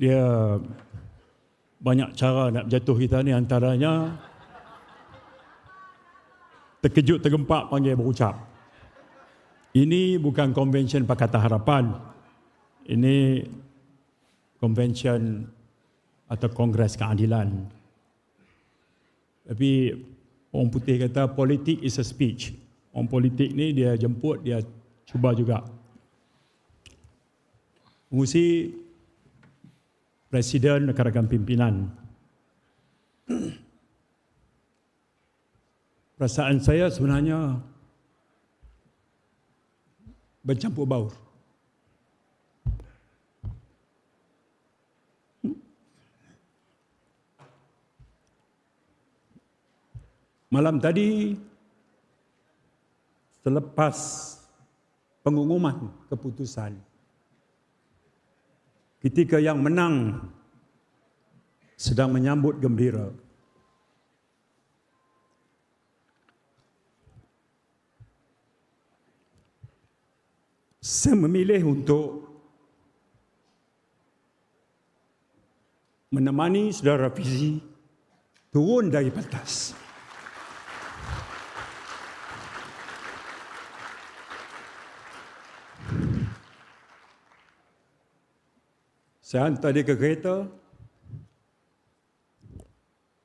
dia banyak cara nak jatuh kita ni antaranya terkejut tergempak panggil berucap. Ini bukan konvensyen Pakatan Harapan. Ini konvensyen atau kongres keadilan. Tapi orang putih kata politik is a speech. Orang politik ni dia jemput, dia cuba juga. Mengusi Presiden rakan pimpinan. Perasaan saya sebenarnya bercampur baur. Malam tadi selepas pengumuman keputusan ketika yang menang sedang menyambut gembira saya memilih untuk menemani saudara Fizi turun dari batas. Saya hantar dia ke kereta.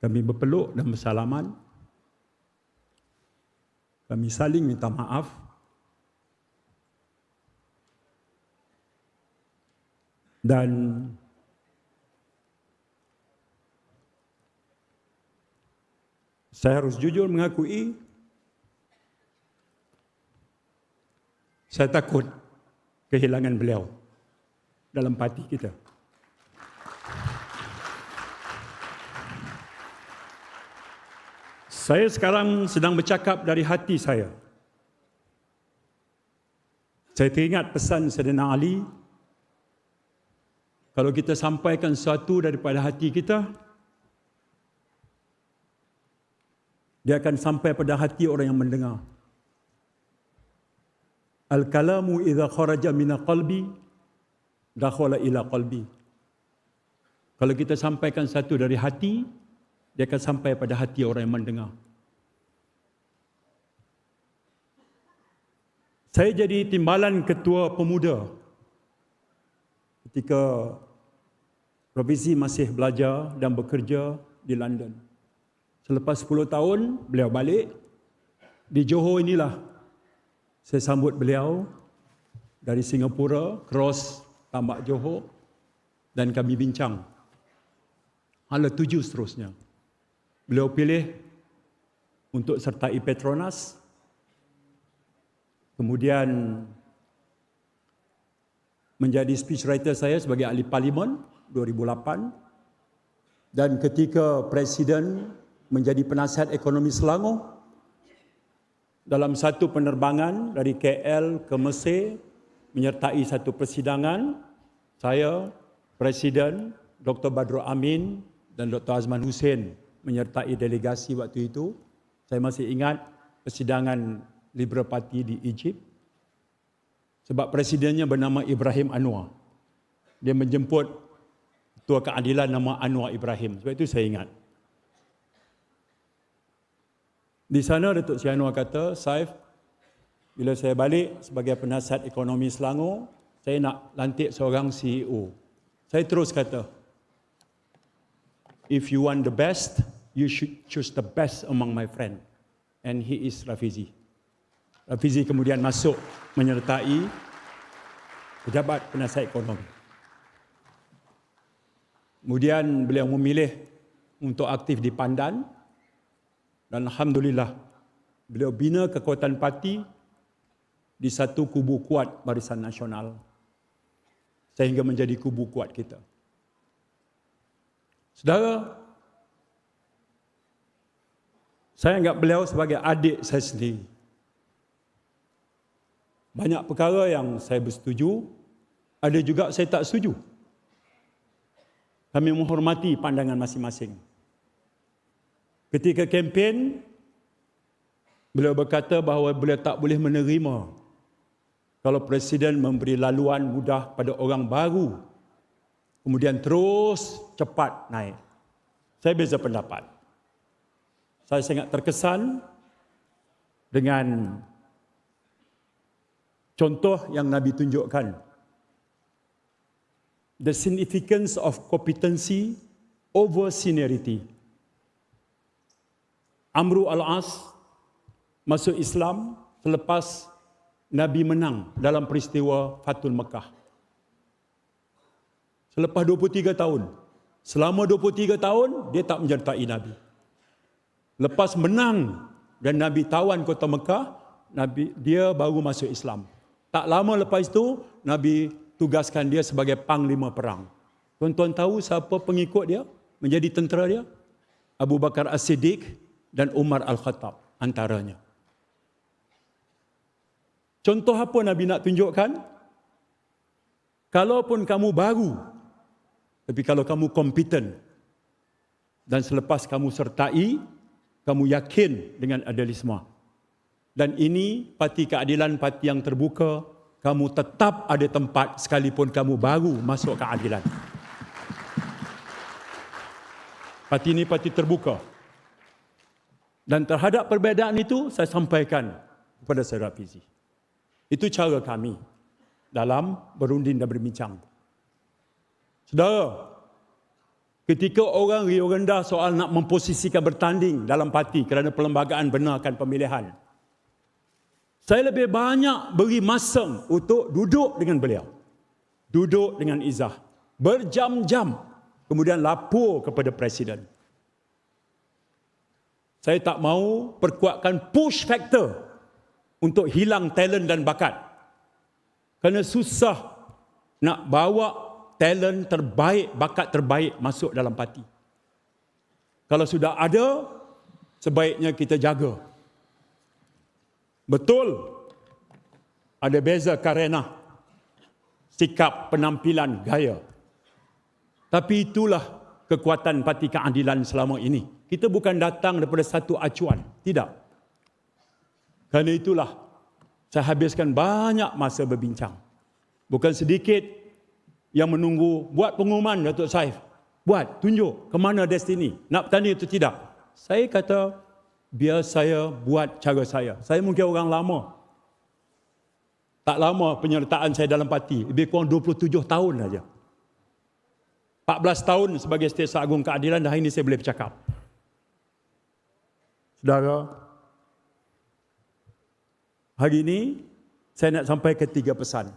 Kami berpeluk dan bersalaman. Kami saling minta maaf. Dan saya harus jujur mengakui saya takut kehilangan beliau dalam parti kita. Saya sekarang sedang bercakap dari hati saya. Saya teringat pesan Sayyidina Ali kalau kita sampaikan sesuatu daripada hati kita dia akan sampai pada hati orang yang mendengar. Al-kalamu idza kharaja min qalbi dakhala ila qalbi. Kalau kita sampaikan satu dari hati, dia akan sampai pada hati orang yang mendengar. Saya jadi timbalan ketua pemuda ketika Provinsi masih belajar dan bekerja di London. Selepas 10 tahun, beliau balik. Di Johor inilah saya sambut beliau dari Singapura, cross tambak Johor dan kami bincang. Hala tujuh seterusnya. Beliau pilih untuk sertai Petronas. Kemudian menjadi speechwriter saya sebagai ahli parlimen 2008 dan ketika presiden menjadi penasihat ekonomi Selangor dalam satu penerbangan dari KL ke Mesir menyertai satu persidangan saya presiden Dr Badrul Amin dan Dr Azman Hussein menyertai delegasi waktu itu. Saya masih ingat persidangan Liberal Party di Egypt. Sebab presidennya bernama Ibrahim Anwar. Dia menjemput Ketua Keadilan nama Anwar Ibrahim. Sebab itu saya ingat. Di sana Datuk Sri Anwar kata, Saif, bila saya balik sebagai penasihat ekonomi Selangor, saya nak lantik seorang CEO. Saya terus kata, if you want the best, you should choose the best among my friend. And he is Rafizi. Rafizi kemudian masuk menyertai pejabat penasihat ekonomi. Kemudian beliau memilih untuk aktif di Pandan dan Alhamdulillah beliau bina kekuatan parti di satu kubu kuat Barisan Nasional sehingga menjadi kubu kuat kita. Saudara, saya anggap beliau sebagai adik saya sendiri. Banyak perkara yang saya bersetuju, ada juga saya tak setuju. Kami menghormati pandangan masing-masing. Ketika kempen, beliau berkata bahawa beliau tak boleh menerima kalau presiden memberi laluan mudah pada orang baru kemudian terus cepat naik. Saya beza pendapat. Saya sangat terkesan dengan contoh yang Nabi tunjukkan. The significance of competency over seniority. Amru al-As masuk Islam selepas Nabi menang dalam peristiwa Fatul Mekah. Selepas 23 tahun. Selama 23 tahun, dia tak menyertai Nabi. Lepas menang dan Nabi tawan kota Mekah, Nabi dia baru masuk Islam. Tak lama lepas itu, Nabi tugaskan dia sebagai panglima perang. Tuan-tuan tahu siapa pengikut dia menjadi tentera dia? Abu Bakar As-Siddiq dan Umar Al-Khattab antaranya. Contoh apa Nabi nak tunjukkan? Kalaupun kamu baru, tapi kalau kamu kompeten dan selepas kamu sertai, kamu yakin dengan idealisme. Dan ini parti keadilan, parti yang terbuka, kamu tetap ada tempat sekalipun kamu baru masuk keadilan. Parti ini parti terbuka. Dan terhadap perbezaan itu, saya sampaikan kepada saudara Fizi. Itu cara kami dalam berunding dan berbincang. Saudara, ketika orang Rio rendah soal nak memposisikan bertanding dalam parti kerana perlembagaan benarkan pemilihan, saya lebih banyak beri masa untuk duduk dengan beliau. Duduk dengan Izzah. Berjam-jam. Kemudian lapor kepada Presiden. Saya tak mau perkuatkan push factor untuk hilang talent dan bakat. Kerana susah nak bawa talent terbaik, bakat terbaik masuk dalam parti. Kalau sudah ada, sebaiknya kita jaga. Betul, ada beza karena sikap, penampilan, gaya. Tapi itulah kekuatan parti keadilan selama ini. Kita bukan datang daripada satu acuan. Tidak. Kerana itulah saya habiskan banyak masa berbincang. Bukan sedikit yang menunggu buat pengumuman Datuk Saif. Buat, tunjuk ke mana destiny. Nak bertanding atau tidak. Saya kata, biar saya buat cara saya. Saya mungkin orang lama. Tak lama penyertaan saya dalam parti. Lebih kurang 27 tahun saja. 14 tahun sebagai Setiausaha Agung Keadilan dah ini saya boleh bercakap. Saudara, Hari ini saya nak sampai ke tiga pesan.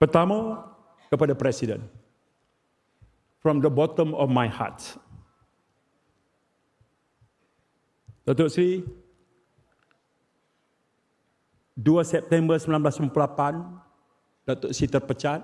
Pertama kepada Presiden. From the bottom of my heart. Datuk Seri, 2 September 1998, Datuk Seri terpecat.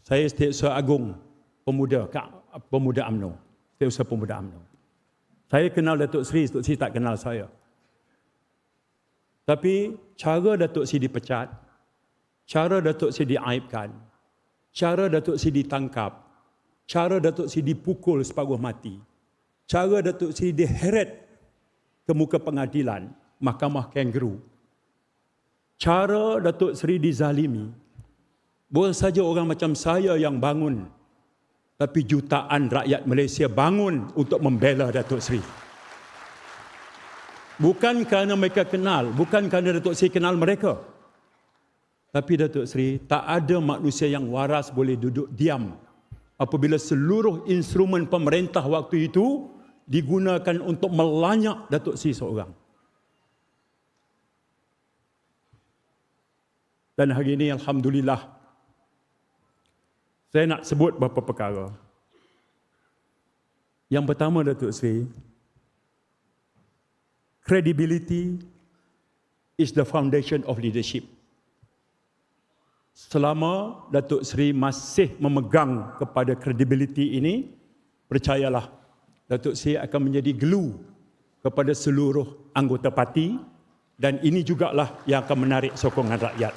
Saya Setiausaha Agung Pemuda Pemuda UMNO. Setiausaha Pemuda UMNO. Saya kenal Datuk Seri, Datuk Seri tak kenal saya. Tapi cara Datuk Seri dipecat, cara Datuk Seri diaibkan, cara Datuk Seri ditangkap, cara Datuk Seri dipukul separuh mati, cara Datuk Seri diheret ke muka pengadilan, mahkamah kangaroo, cara Datuk Seri dizalimi, bukan saja orang macam saya yang bangun, tapi jutaan rakyat Malaysia bangun untuk membela Datuk Seri. Bukan kerana mereka kenal, bukan kerana Datuk Seri kenal mereka. Tapi Datuk Seri, tak ada manusia yang waras boleh duduk diam apabila seluruh instrumen pemerintah waktu itu digunakan untuk melanyak Datuk Seri seorang. Dan hari ini Alhamdulillah, saya nak sebut beberapa perkara. Yang pertama Datuk Seri, credibility is the foundation of leadership. Selama Datuk Seri masih memegang kepada credibility ini, percayalah Datuk Seri akan menjadi glue kepada seluruh anggota parti dan ini jugalah yang akan menarik sokongan rakyat.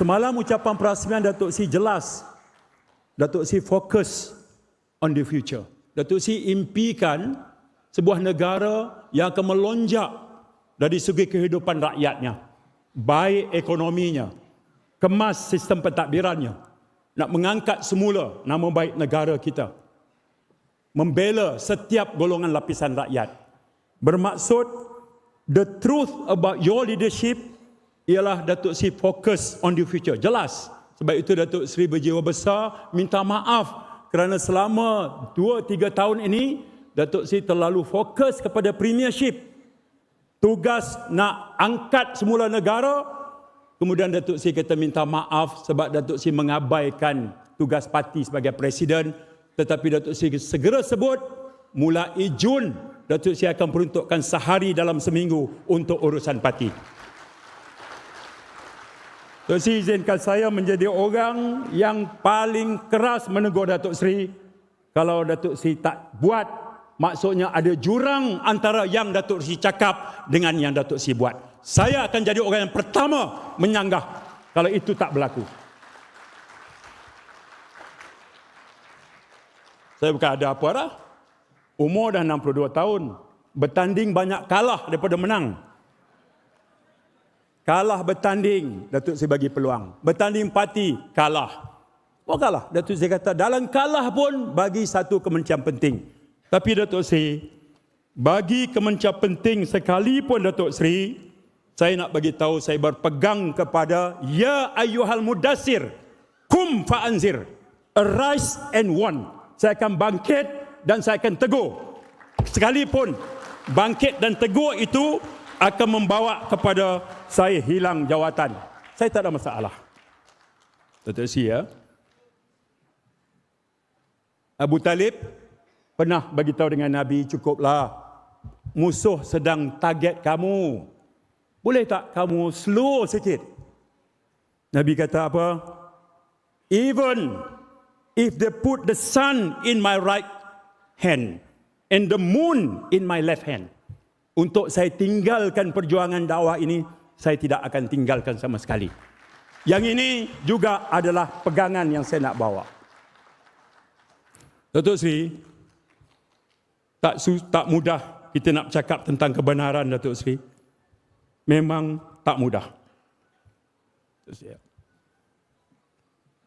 Semalam ucapan perasmian Datuk Seri jelas Datuk Seri fokus on the future. Datuk Seri impikan sebuah negara yang akan melonjak dari segi kehidupan rakyatnya, baik ekonominya, kemas sistem pentadbirannya, nak mengangkat semula nama baik negara kita. Membela setiap golongan lapisan rakyat. Bermaksud the truth about your leadership ialah Datuk Seri fokus on the future. Jelas. Sebab itu Datuk Seri berjiwa besar minta maaf kerana selama 2-3 tahun ini Datuk Seri terlalu fokus kepada premiership. Tugas nak angkat semula negara, kemudian Datuk Seri kata minta maaf sebab Datuk Seri mengabaikan tugas parti sebagai presiden, tetapi Datuk Seri segera sebut mulai Jun Datuk Seri akan peruntukkan sehari dalam seminggu untuk urusan parti. Datuk Seri izinkan saya menjadi orang yang paling keras menegur Datuk Seri kalau Datuk Seri tak buat Maksudnya ada jurang antara yang Datuk Si cakap dengan yang Datuk Si buat. Saya akan jadi orang yang pertama menyanggah kalau itu tak berlaku. Saya bukan ada apa dah. Umur dah 62 tahun. Bertanding banyak kalah daripada menang. Kalah bertanding, Datuk Si bagi peluang. Bertanding parti, kalah. Oh kalah. Datuk Si kata, dalam kalah pun bagi satu kemencian penting. Tapi Datuk Seri, bagi kemencar penting sekalipun Datuk Seri, saya nak bagi tahu saya berpegang kepada ya ayyuhal mudassir kum fa'anzir arise and one. Saya akan bangkit dan saya akan tegur. Sekalipun bangkit dan tegur itu akan membawa kepada saya hilang jawatan. Saya tak ada masalah. Datuk Seri ya. Abu Talib pernah bagi tahu dengan Nabi cukuplah musuh sedang target kamu. Boleh tak kamu slow sikit? Nabi kata apa? Even if they put the sun in my right hand and the moon in my left hand. Untuk saya tinggalkan perjuangan dakwah ini, saya tidak akan tinggalkan sama sekali. Yang ini juga adalah pegangan yang saya nak bawa. Datuk Sri, tak tak mudah kita nak cakap tentang kebenaran Datuk Seri. Memang tak mudah.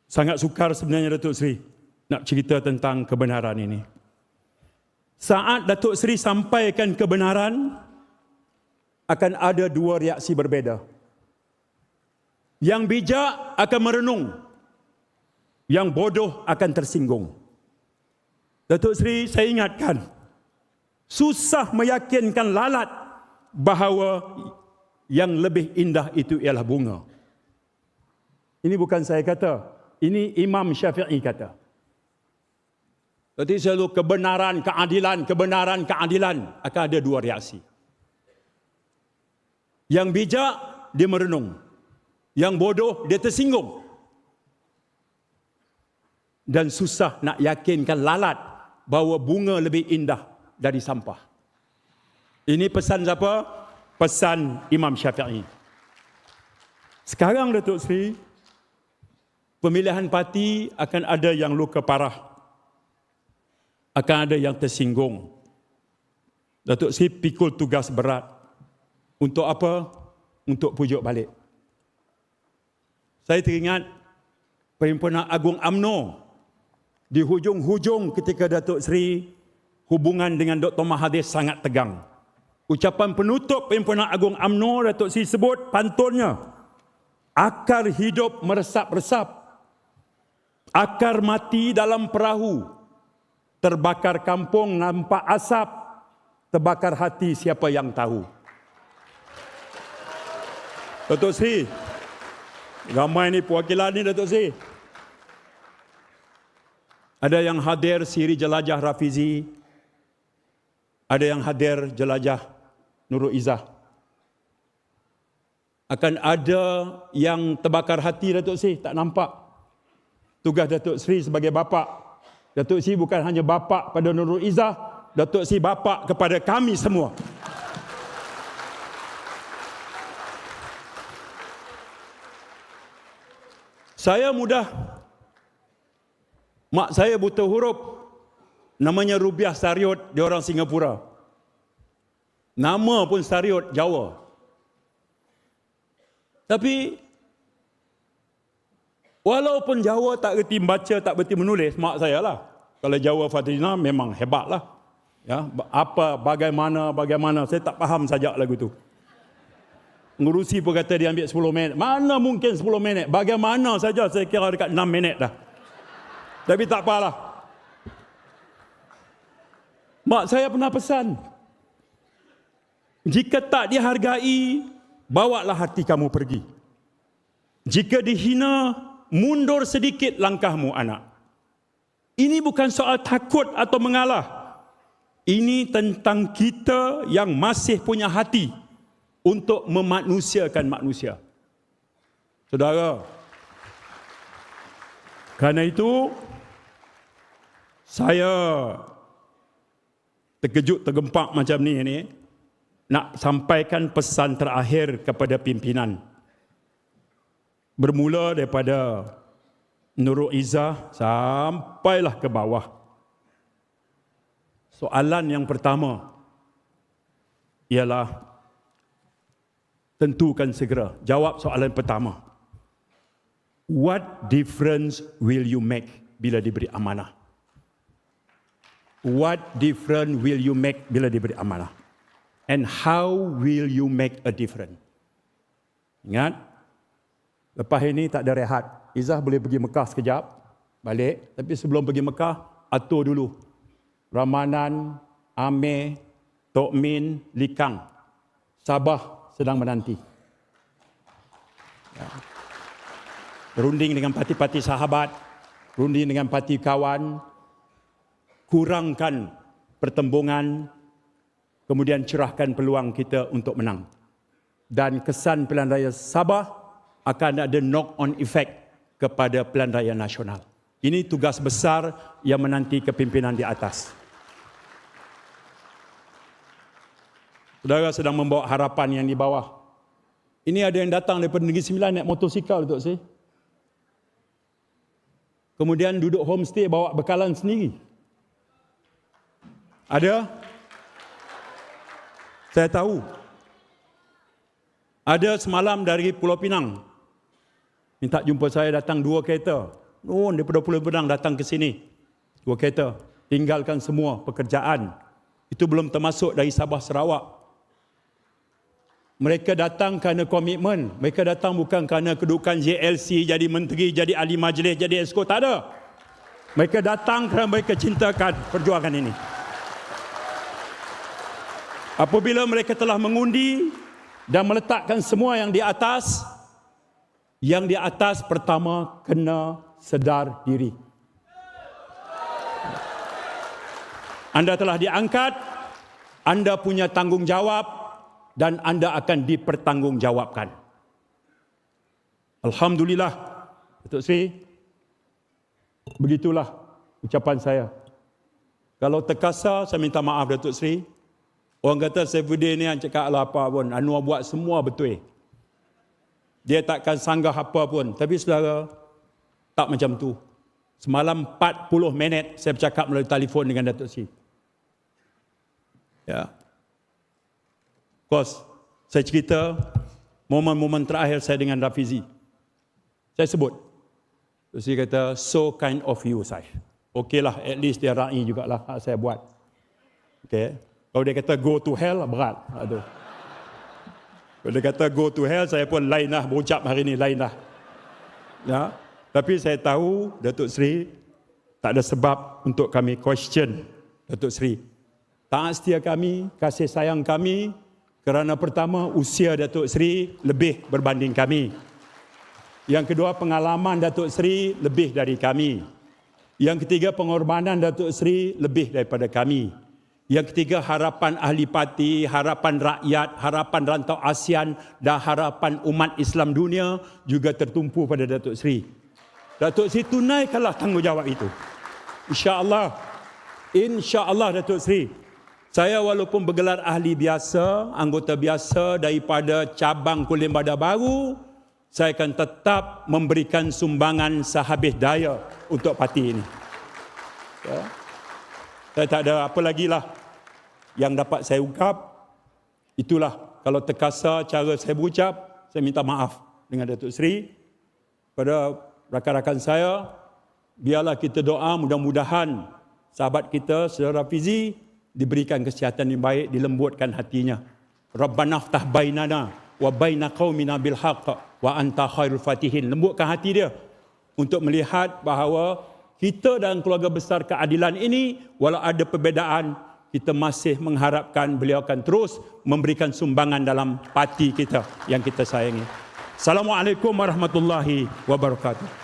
Sangat sukar sebenarnya Datuk Seri nak cerita tentang kebenaran ini. Saat Datuk Seri sampaikan kebenaran, akan ada dua reaksi berbeza. Yang bijak akan merenung. Yang bodoh akan tersinggung. Datuk Seri, saya ingatkan, susah meyakinkan lalat bahawa yang lebih indah itu ialah bunga. Ini bukan saya kata, ini Imam Syafi'i kata. Jadi selalu kebenaran, keadilan, kebenaran, keadilan akan ada dua reaksi. Yang bijak dia merenung. Yang bodoh dia tersinggung. Dan susah nak yakinkan lalat bahawa bunga lebih indah dari sampah. Ini pesan siapa? Pesan Imam Syafi'i. Sekarang Datuk Seri, pemilihan parti akan ada yang luka parah. Akan ada yang tersinggung. Datuk Seri pikul tugas berat. Untuk apa? Untuk pujuk balik. Saya teringat Perhimpunan Agung AMNO di hujung-hujung ketika Datuk Seri hubungan dengan Dr. Mahathir sangat tegang. Ucapan penutup Perhimpunan Agung UMNO Datuk Seri sebut pantunnya akar hidup meresap-resap akar mati dalam perahu terbakar kampung nampak asap terbakar hati siapa yang tahu Datuk Seri ramai ni perwakilan ni Datuk Seri ada yang hadir Siri Jelajah Rafizi, ada yang hadir jelajah Nurul Izzah. Akan ada yang terbakar hati Datuk Sri, tak nampak. Tugas Datuk Sri sebagai bapa. Datuk Sri bukan hanya bapa pada Nurul Izzah, Datuk Sri bapa kepada kami semua. Saya mudah Mak saya buta huruf Namanya Rubiah Sariot, dia orang Singapura. Nama pun Sariot, Jawa. Tapi Walaupun Jawa tak reti membaca, tak reti menulis, mak saya lah. Kalau Jawa Fadrina memang hebat lah. Ya, apa, bagaimana, bagaimana, saya tak faham saja lagu tu. Ngurusi pun kata dia ambil 10 minit. Mana mungkin 10 minit? Bagaimana saja saya kira dekat 6 minit dah. Tapi tak apalah. Mak saya pernah pesan. Jika tak dihargai, bawalah hati kamu pergi. Jika dihina, mundur sedikit langkahmu anak. Ini bukan soal takut atau mengalah. Ini tentang kita yang masih punya hati untuk memanusiakan manusia. Saudara, kerana itu saya terkejut tergempak macam ni ni nak sampaikan pesan terakhir kepada pimpinan bermula daripada Nurul Izzah sampailah ke bawah. Soalan yang pertama ialah tentukan segera. Jawab soalan pertama. What difference will you make bila diberi amanah? What difference will you make bila diberi amanah? And how will you make a difference? Ingat, Lepas ini tak ada rehat. Izzah boleh pergi Mekah sekejap, balik. Tapi sebelum pergi Mekah, atur dulu. Ramanan, Amir, Tok Min, Likang. Sabah sedang menanti. Ya. Runding dengan parti-parti sahabat, runding dengan parti kawan, kurangkan pertembungan, kemudian cerahkan peluang kita untuk menang. Dan kesan pilihan raya Sabah akan ada knock on effect kepada pilihan raya nasional. Ini tugas besar yang menanti kepimpinan di atas. Saudara sedang membawa harapan yang di bawah. Ini ada yang datang daripada Negeri Sembilan naik motosikal Tok Si. Kemudian duduk homestay bawa bekalan sendiri. Ada? Saya tahu. Ada semalam dari Pulau Pinang minta jumpa saya datang dua kereta. Oh, daripada Pulau Benang datang ke sini. Dua kereta. Tinggalkan semua pekerjaan. Itu belum termasuk dari Sabah Sarawak. Mereka datang kerana komitmen. Mereka datang bukan kerana kedudukan JLC, jadi menteri, jadi ahli majlis, jadi esko. Tak ada. Mereka datang kerana mereka cintakan perjuangan ini. Apabila mereka telah mengundi dan meletakkan semua yang di atas, yang di atas pertama kena sedar diri. Anda telah diangkat, anda punya tanggungjawab dan anda akan dipertanggungjawabkan. Alhamdulillah, Datuk Sri. Begitulah ucapan saya. Kalau terkasar, saya minta maaf Datuk Sri. Orang kata Saifuddin ni yang cakap lah apa pun. Anwar buat semua betul. Dia takkan sanggah apa pun. Tapi saudara, tak macam tu. Semalam 40 minit saya bercakap melalui telefon dengan Datuk Sri. Ya. Of course, saya cerita momen-momen terakhir saya dengan Rafizi. Saya sebut. Datuk Sri kata, so kind of you, Saif. Okeylah, at least dia ra'i jugalah saya buat. Okay. Kalau dia kata go to hell, berat. Aduh. Bila kata go to hell, saya pun lain lah berucap hari ini, lain lah. Ya. Tapi saya tahu Datuk Seri tak ada sebab untuk kami question Datuk Seri. Taat setia kami, kasih sayang kami kerana pertama usia Datuk Seri lebih berbanding kami. Yang kedua pengalaman Datuk Seri lebih dari kami. Yang ketiga pengorbanan Datuk Seri lebih daripada kami. Yang ketiga harapan ahli parti, harapan rakyat, harapan rantau ASEAN dan harapan umat Islam dunia juga tertumpu pada Datuk Seri. Datuk Seri tunaikanlah tanggungjawab itu. Insya-Allah. Insya-Allah Datuk Seri. Saya walaupun bergelar ahli biasa, anggota biasa daripada cabang Kulim Badar Baru, saya akan tetap memberikan sumbangan sehabis daya untuk parti ini. Ya. Saya tak ada apa lagi lah yang dapat saya ungkap. Itulah kalau terkasar cara saya berucap, saya minta maaf dengan Datuk Seri. Pada rakan-rakan saya, biarlah kita doa mudah-mudahan sahabat kita, saudara Fizi, diberikan kesihatan yang baik, dilembutkan hatinya. Rabbana ftah bainana wa baina qaumina bil haqq wa anta khairul fatihin. Lembutkan hati dia untuk melihat bahawa kita dan keluarga besar keadilan ini walau ada perbezaan kita masih mengharapkan beliau akan terus memberikan sumbangan dalam parti kita yang kita sayangi. Assalamualaikum warahmatullahi wabarakatuh.